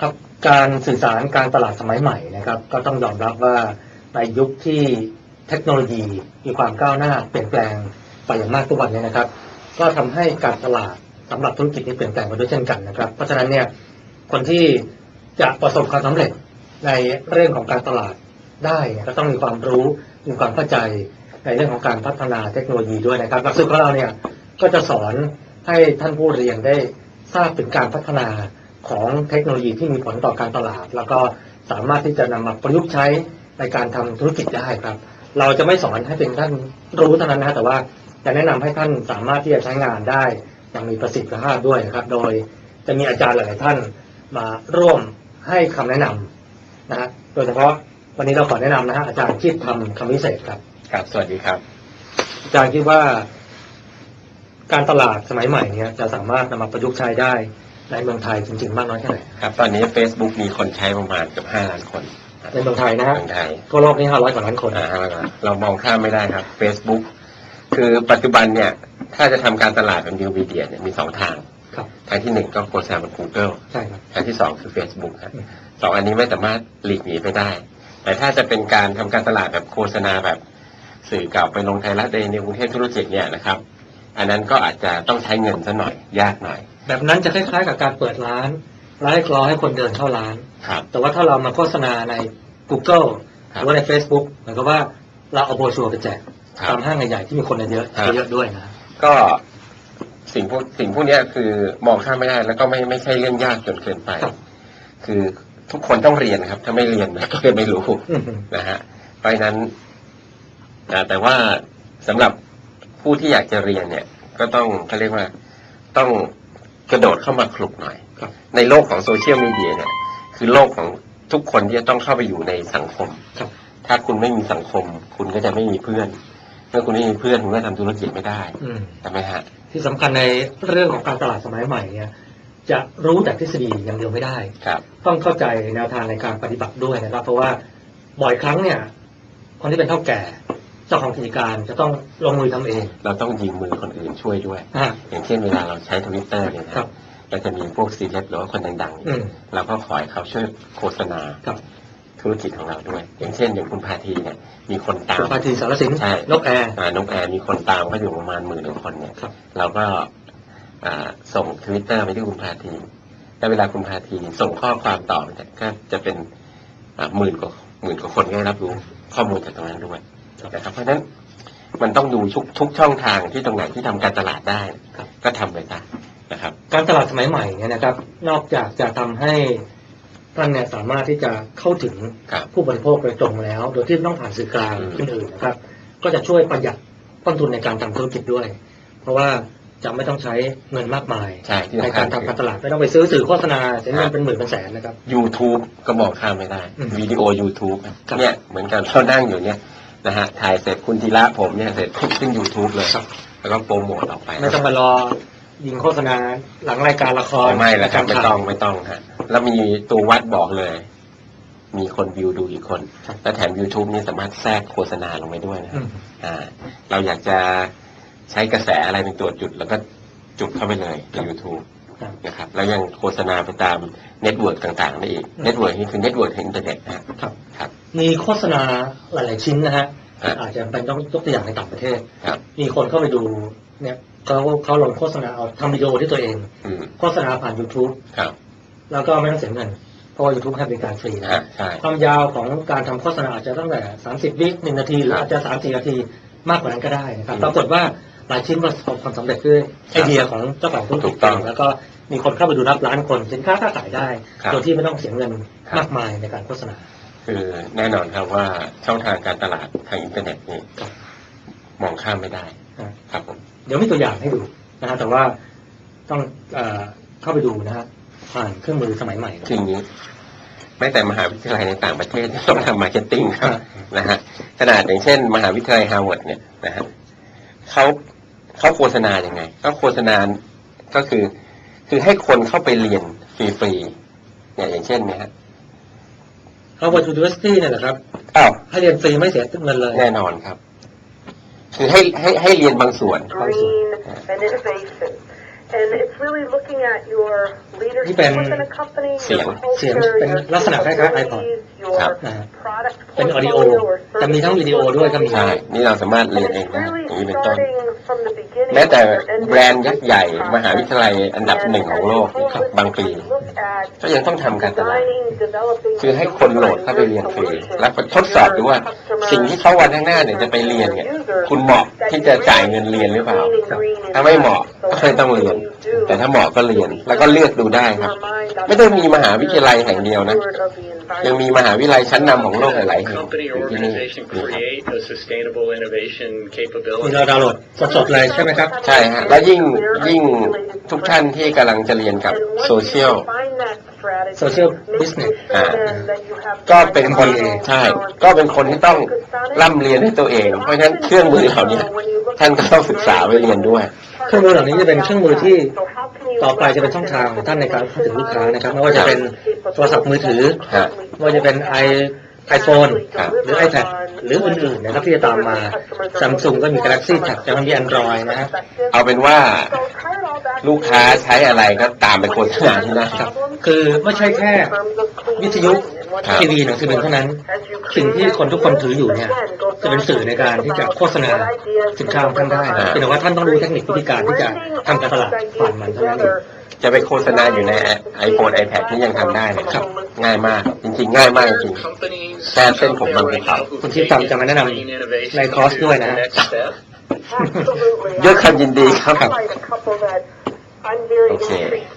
ครับการสื่อสารการตลาดสมัยใหม่นะครับ ก็ต้องยอมรับว่าในยุคที่เทคโนโลยีมีความก้าวหน้าเปลี่ยนแปลงไปอย่างมากทุกวันเนี้นะครับ ก็ทำให้การตลาดสำหรับธุรกิจนี้เปลี่ยนแปลงไปด้วยเช่นกันนะครับ เพราะฉะนั้นเนี่ยคนที่จะประสบความสำเร็จในเรื่องของการตลาดได้ก็ต้องมีความรู้มีความเข้าใจในเรื่องของการพัฒนาเทคโนโลยีด้วยนะครับหลักสูตรของเราเนี่ยก็จะสอนให้ท่านผู้เรียนได้ทราบถึงการพัฒนา ของเทคโนโลยีที่มีผลต่อการตลาด แล้วก็สามารถที่จะนำมาประยุกต์ใช้ในการทำธุรกิจได้ครับ เราจะไม่สอนให้เป็นท่านรู้เท่านั้นนะแต่ว่าจะแนะนำให้ท่านสามารถที่จะใช้งานได้อย่างมีประสิทธิภาพด้วยนะครับ โดยจะมีอาจารย์หลายๆท่านมาร่วมให้คำแนะนำนะฮะโดยเฉพาะวันนี้เราขอแนะนำนะฮะอาจารย์คิดทำคำวิเศษครับครับ สวัสดีครับ อาจารย์คิดว่า การตลาดสมัยใหม่เนี่ยจะสามารถนำมาประยุกต์ใช้ได้ ในเมืองไทยจริงๆมากน้อยแค่ไหนครับ ตอนนี้ Facebook มีคนใช้ประมาณเกือบ5ล้านคนในเมืองไทยนะฮะเมืองไทยทั่วโลกนี่ห้าร้อยกว่าล้านคนอ่าเรามองข้ามไม่ได้ครับ Facebook คือปัจจุบันเนี่ย ถ้าจะทำการตลาดเป็นนิวมีเดียเนี่ยมีสองทางครับทางที่หนึ่งก็โฆษณาบน Google ใช่ครับทางที่สองคือ Facebook ครับอืมสองอันนี้ไม่สามารถหลีกหนีไปได้ แต่ถ้าจะเป็นการทำการตลาดแบบโฆษณาแบบสื่อเก่าไปลงไทยรัฐเดย์ในกรุงเทพธุรกิจเนี่ยนะครับ อันนั้นก็อาจจะต้องใช้เงินซะหน่อยยากหน่อย แบบนั้นจะคล้ายๆกับการเปิดร้านร้านให้รอให้คนเดินเข้าร้าน ครับ แต่ว่าถ้าเรามาโฆษณาใน Google หครับรือว่าใน Facebook เหมือนกับว่าเราเอาโบรชัวร์ไปแจกครับตามห้างใหญ่ๆที่มีคนเยอะครับๆเยอะๆด้วยนะ ก็สิ่งพวกสิ่งพวกเนี้ยคือมองข้ามไม่ได้แล้วก็ไม่ไม่ใช่เรื่องยากจนเกินไป ครับ คือทุกคนต้องเรียนครับ ถ้าไม่เรียนนะก็จะไม่รู้อืมนะฮะเพราะฉะนั้นอ่าแต่ว่าสำหรับผู้ที่อยากจะเรียนเนี่ย ก็ต้องเขาเรียกว่าต้อง กระโดดเข้ามาคลุกหน่อยครับในโลกของโซเชียลมีเดียเนี่ยคือโลกของทุกคนที่จะต้องเข้าไปอยู่ในสังคมครับถ้าคุณไม่มีสังคม คุณก็จะไม่มีเพื่อน เมื่อคุณไม่มีเพื่อนคุณก็ทำธุรกิจไม่ได้อืมใช่ไหมฮะ ที่สำคัญในเรื่องของการตลาดสมัยใหม่เนี่ยจะรู้แต่ทฤษฎีอย่างเดียวไม่ได้ครับต้องเข้าใจแนวทางในการปฏิบัติด้วยนะครับ เพราะว่าบ่อยครั้งเนี่ยคนที่เป็นเท่าแก่ เจ้าของกิจการจะต้องลงมือทำเอง เราต้องยืมมือคนอื่นช่วยด้วยอ่าอย่างเช่นเวลาเราใช้ทวิตเตอร์เนี่ยนะครับเราจะมีพวกซีเล็บหรือว่าคนดังอืมๆเราก็ขอให้เขาช่วยโฆษณาครับธุรกิจของเราด้วย อย่างเช่นอย่างคุณพาทีเนี่ยมีคนตาสุมภาทีสารสินใช่นกแอร์อ่านกแอร์มีคนตามเขาอยู่ประมาณหมื่นกว่าคนเนี่ยครับเราก็อ่าส่งทวิตเตอร์ไปที่คุณพาทีแล้วเวลาคุณพาทีส่งข้อความต่อเนี่ยก็จะเป็นอ่าหมื่นกว่าหมื่นกว่าคนก็ได้รับรู้ข้อมูลจากตรงนั้นด้วย นะครับเพราะฉะนั้นมันต้องดูทุกทุกช่องทางที่ตรงไหนที่ทำการตลาดได้ครับก็ทำไปซะนะครับ การตลาดสมัยใหม่เนี่ยนะครับ นอกจากจะทำให้ท่านเนี่ยสามารถที่จะเข้าถึงครับผู้บริโภคโดยตรงแล้ว โดยที่ไม่ต้องผ่านสื่อกลางอืมอื่นๆนะครับ ก็จะช่วยประหยัดต้นทุนในการทำธุรกิจด้วย เพราะว่าจะไม่ต้องใช้เงินมากมายใช่ที่ในสำคักาญรคืทำอการตลาดไม่ต้องไปซื้อสื่อโฆษณาเสียคเงิรันบเป็นหมื่นเป็นแสนนะครับ YouTube ก็มองข้ามไม่ได้อืมวิดีโอ YouTube อะครับเนี่ยเหมือนกันเรานั่งอยู่เนี่ย นะฮะถ่ายเสร็จคุณธีระผมเนี่ยเสร็จปุ๊บขึ้น YouTube เลยครับ แล้วก็โปรโมทออกไปไม่ต้องไปรอยิงโฆษณาหลังรายการละครอ๋อไม่แล้วครับาไม่ข่าวต้องไม่ต้องฮะแล้วมีตัววัดบอกเลย มีคนวิวดูกี่คนครับแล้วแถม YouTube นี่สามารถแทรกโฆษณาลงไปด้วยนะคอืรับมอ่า เราอยากจะใช้กระแสอะไรเป็นตัวจุด แล้วก็จุดเข้าไปเลยใน YouTube ครับนะครับ แล้วยังโฆษณาไปตามเน็ตเวิร์กต่างๆได้อีกเน็ตเวิร์กนี่คือเน็ตเวิร์กแห่งอินเทอร์เน็ตนะฮะครับครับ มีโฆษณาหลาย ๆ ชิ้นนะฮะครับอาจจะเป็นต้องยกตัวอย่างในต่างประเทศ ครับ มีคนเข้าไปดูเนี่ยเขาเขาลงโฆษณาเอาทำวิดีโอที่ตัวเอง อืมโฆษณาผ่าน YouTube ครับแล้วก็ไม่ต้องเสียเงิน เพราะว่า YouTube ให้บริการฟรีนะฮะใช่ ความยาวของการทำโฆษณาอาจจะตั้งแต่ 30 วิหนึ่งนาที หรือครับอาจจะ 3 4 นาทีมากกว่านั้นก็ได้นะครับอืมปรากฏว่าหลายชิ้นประสบความสำเร็จด้วยไอเดียของเจ้าของธุรถูกิจกต้องแล้วก็มีคนเข้าไปดูนับล้านคนสินค้าค้าขายได้ครับโดยที่ไม่ต้องเสียเงินครับ มากมายในการโฆษณา คือแน่นอนครับว่าช่องทางการตลาดทางอินเทอร์เน็ตนี่ครับมองข้ามไม่ได้อ่าครับผมเดี๋ยวมีตัวอย่างให้ดูนะฮะแต่ว่าต้องเออเข้าไปดูนะฮะผ่านเครื่องมือสมัยใหม่คืออย่างนี้แม้แต่มหาวิทยาลัยในต่างประเทศต้องทำมาร์เก็ตติ้งครับนะฮะขนาดอย่างเช่น มหาวิทยาลัยฮาร์วาร์ดเนี่ยนะฮะเขาเขาโฆษณาอย่างไงก็โฆษณาก็คือ คือให้คนเข้าไปเรียนฟรีๆเนี่ยอย่างเช่นเนี่ยฮะ ฮาร์วาร์ดยูนิเวอร์ซิตี้เนี่ยแหละครับอ้าวให้เรียนฟรีไม่เสียเงินเลย แน่นอนครับ คือให้ให้ให้เรียนบางส่วน green and innovation And it's really looking at your นี่ leadership เป็น within a company, เสียง your เสียง culture, เป็น your ลักษณะคล้ายๆ iPod capabilities, ครับ your นะฮะ product เป็น audio portfolio or จะมีทั้งวิดีโอด้วยก็มีใช่ นี่เราสามารถเรียน And เอง it's ได้ really อย่างนี้เป็นต้น starting from the beginning แม้แต่ to your end แบรนด์ยักษ์ใหญ่ มหาวิทยาลัยอันดับหนึ่งของโลกครับบางปี look at ก็ยังต้องทำการตลาด designing, developing, คือให้คนโหลดเข้าไปเรียนฟรีแล้วก็ทดสอบดูว่าสิ่งที่เขาวันข้างหน้าเนี่ยจะไปเรียนเนี่ยคุณเหมาะที่จะจ่ายเงินเรียนหรือเปล่า ถ้าไม่เหมาะก็ไม่ต้องเรียน แต่ถ้าเหมาะก็เรียนแล้วก็เลือกดูได้ครับ ไม่ได้มีมหาวิทยาลัยแห่งเดียวนะ ยังมีมหาวิทยาลัยชั้นนำของโลกหลายๆแห่งที่นี่ organization นี่ครับ create a sustainable innovation นี่ capability. เราดาวน์โหลดสดๆเลยใช่ไหมครับ ใช่ฮะ แล้วยิ่งยิ่งทุกท่านที่กำลังจะเรียนกับโซเชียล Social business อ่าก็เป็นคนใช่ ก็เป็นคนที่ต้องร่ำเรียนให้ตัวเอง เพราะฉะนั้นเครื่องมือเหล่านี้ท่านก็ต้องศึกษาไว้เรียนด้วย เครื่องมือเหล่านี้จะเป็นเครื่องมือที่ ต่อไปจะเป็นช่องทางของท่านในการเข้าถึงลูกค้านะครับไม่ว่าจะเป็นโทรศัพท์มือถือฮะไม่ว่าจะเป็นไอไอโฟนครับ หรือ iPad หรืออื่นๆนะครับที่จะตามมา Samsung ก็มี Galaxy Tab จะมี Android นะฮะ เอาเป็นว่าลูกค้าใช้อะไรก็ตามไปโฆษณาที่นั่นครับ คือไม่ใช่แค่วิทยุครับ ทีวีหนังสือพิมพ์เท่านั้น สิ่งที่คนทุกคนถืออยู่เนี่ยจะเป็นสื่อในการที่จะโฆษณาสินค้าของท่านได้อ่าเพียงแต่ว่าท่านต้องรู้เทคนิควิธีการที่จะทำการตลาดผ่านมันเท่านั้นเองจะไปโฆษณาอยู่ใน iPhone iPad นี่ยังทำได้เลยครับ ง่ายมาก จริง ๆ ง่ายมากจริง Companies แค่เส้นผมบางภูเขาคุณทิพย์จำจะมาแนะนำในคอร์สด้วยนะ Next step. ๆด้วยความยินดีครับ I'm very Okay. intrigued